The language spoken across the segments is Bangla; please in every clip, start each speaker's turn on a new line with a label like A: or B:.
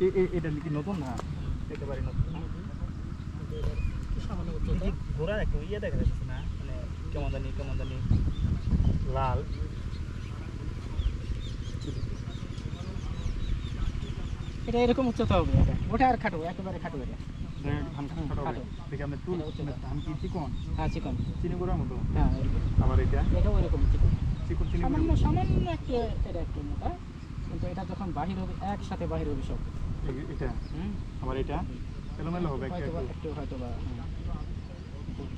A: এ- এ- এটা কি নতুন? না একেবারে নতুন। ঘোড়ার একটু ইয়ে দেখা যাচ্ছে না? মানে কেমন জানি কেমন জানি লাল।
B: এটা এরকম উচ্চতা হবে এটা। ওটা আর খাটো একেবারে খাটো এটা।
A: মানে
B: হ্যাঁ হ্যাঁ সামান্য একটু এটা একটু মোটা। কিন্তু এটা যখন বাহির হবে একসাথে বাহির হবে সব
A: এটা। আবার এটা। এলোমেলো হবে একটু
B: হয়তো বা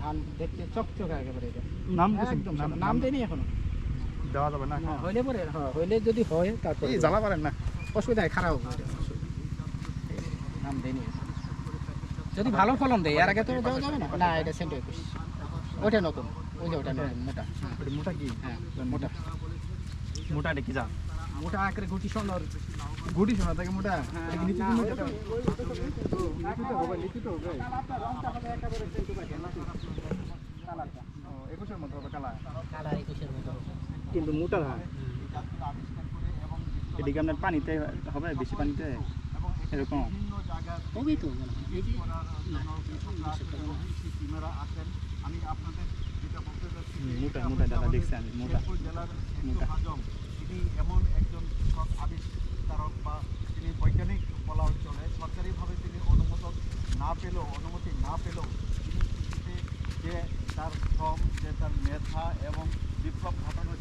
B: ধান দেখতে চকচকে একেবারে এটা।
A: নাম?
B: একদম
A: নাম
B: দেয়নি এখনও।
A: দেওয়া যাবে না
B: হইলে পরে হ্যাঁ হইলে যদি হয় তারপরে
A: জ্বালা পারেন না।
B: অসুবিধা হয়, খারাপ। নাম দেয়নি যদি ভালো ফলন দেয় এর আগে তো দেওয়া যাবে না? না এটা সেন্ট একুশ। ওইটা নতুন। ওই যে ওটা নতুন মোটা।
A: মোটা কি?
B: হ্যাঁ মোটা।
A: মোটা এটা কি যা
B: মোটা আকারে গুটি সুন্দর
A: গুটি শোনা থাকে মোটা।
B: হ্যাঁ,
A: নিচু
B: তো-
A: হবে হবে একুশের মতো হবে কালা
B: কালার। একুশের মতো
A: কিন্তু মোটা ধান এদিকে আপনার পানিতে হবে বেশি পানিতে? এরকম।
B: হবেই তো হয়। এই যে
A: মোটা মোটা দাদা দেখছি আমি মোটা মোটা।
C: এমন একজন সৎ না পেলেও, অনুমতি না পেলেও তিনি যে তার শ্রম যে তার মেধা এবং বিপ্লব ঘটানোর